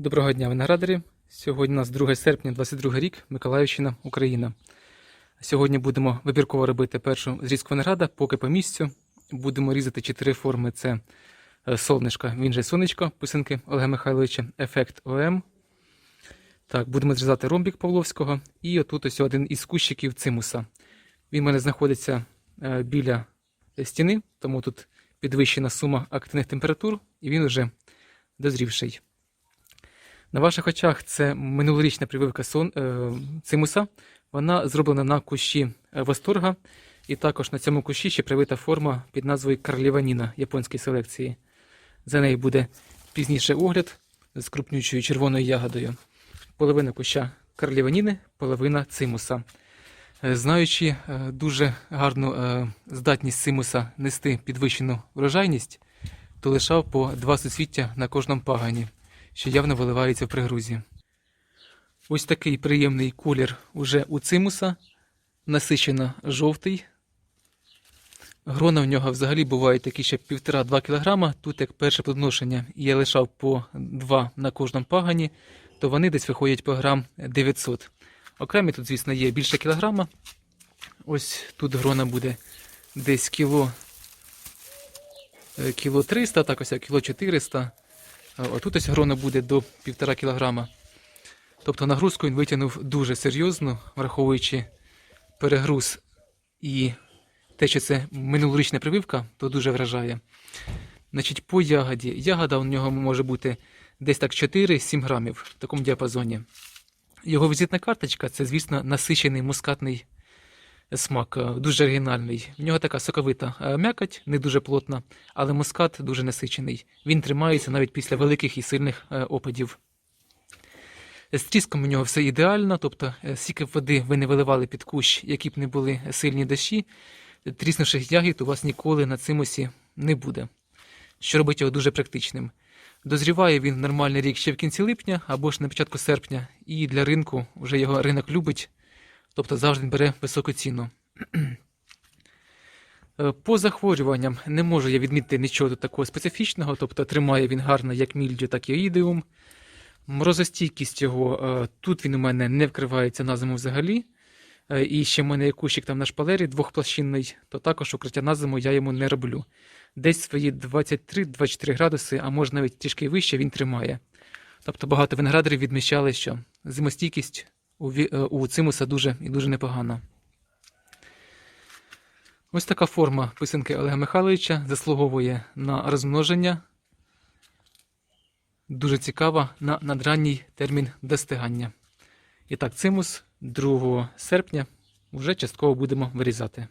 Доброго дня, виноградарі. Сьогодні у нас 2 серпня, 22 рік, Миколаївщина, Україна. Сьогодні будемо вибірково робити першу зрізку винограда, поки по місцю. Будемо різати чотири форми: це е, солнишко, він же сонечко, писанки Олега Михайловича, ефект ОМ. Так, будемо зрізати ромбік Павловського. І отут ось один із кущиків цимуса. Він у мене знаходиться е, біля стіни, тому тут підвищена сума активних температур, і він вже дозрівший. На ваших очах це минулорічна прививка сон, е, цимуса. Вона зроблена на кущі е, восторга. І також на цьому кущі ще привита форма під назвою Карліваніна японської селекції. За нею буде пізніше огляд з крупнючою червоною ягодою. Половина куща Карліваніни, половина цимуса. Е, Знаючи е, дуже гарну здатність цимуса нести підвищену врожайність, то лишав по два суцвіття на кожному пагані що явно виливається в пригрузі. Ось такий приємний колір уже у цимуса, насичено жовтий. Грона в нього взагалі бувають такі ще 1,5-2 кг. Тут як перше плодоношення я лишав по 2 на кожному пагані, то вони десь виходять по грам 900. Окремі тут, звісно, є більше кілограма. Ось тут грона буде десь кіло, е, кіло 300, так ось кіло 400. Отут ось грона буде до 1,5 кг. Тобто нагрузку він витягнув дуже серйозно, враховуючи перегруз і те, що це минулорічна прививка, то дуже вражає. Значить, по ягоді. Ягода у нього може бути десь так 4-7 грамів в такому діапазоні. Його візитна карточка це, звісно, насичений мускатний смак, е, дуже оригінальний. В нього така соковита е, м'якоть, не дуже плотна, але мускат дуже насичений. Він тримається навіть після великих і сильних е, опадів. З тріском у нього все ідеально, тобто скільки води ви не виливали під кущ, які б не були сильні дощі, тріснувших ягід у вас ніколи на цимусі не буде, що робить його дуже практичним. Дозріває він нормальний рік ще в кінці липня або ж на початку серпня, і для ринку вже його ринок любить, тобто завжди бере високу ціну. Е, По захворюванням не можу я відмітити нічого такого специфічного, тобто тримає він гарно як мільдю, так і оїдеум. Морозостійкість його, е, тут він у мене не вкривається на зиму взагалі. Е, І ще в мене є кущик там на шпалері двохплощинний, то також укриття на зиму я йому не роблю. Десь свої 23-24 градуси, а може навіть трішки вище він тримає. Тобто багато виноградарів відмічали, що зимостійкість у, е, у цимуса дуже і дуже непогана. Ось така форма писанки Олега Михайловича заслуговує на розмноження. Дуже цікава на надранній термін достигання. І так, цимус 2 серпня вже частково будемо вирізати.